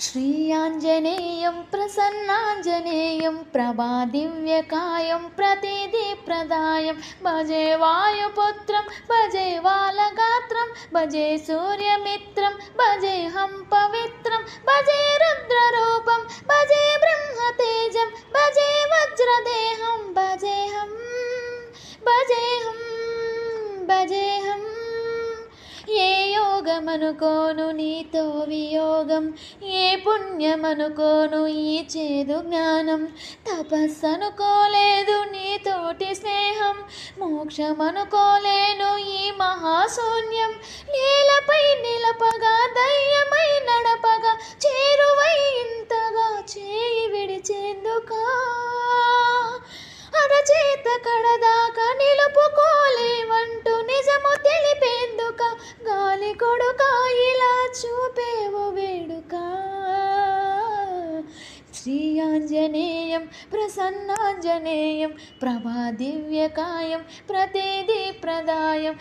श्रीयाञ्जनेयं प्रसन्नाञ्जनेयं प्रभादिव्यकायं प्रदायं भजे वायुपुत्रं, भजे वालगात्रं भजे सूर्यमित्रं, भजे हं पवित्रं भजे रुद्ररूपं, भजे ब्रह्मतेजं, भजे वज्रदेहं हम भजेऽहं हम భోగమనుకోను నీతో వియోగం. ఏ పుణ్యమనుకోను ఈ చేదు జ్ఞానం. తపస్సనుకోలేదు నీతోటి స్నేహం. మోక్షమనుకోలేను ఈ మహాశూన్యం. నేలపై నిలపగా దయ్యమై నడపగా చేరువై ఇంతగా చేయి విడిచేందుకా? చూపేవు వేడుక. శ్రీయాంజనేయం ప్రసన్నాంజనేయం ప్రభా దివ్యకాయం ప్రతిదీ ప్రదాయం.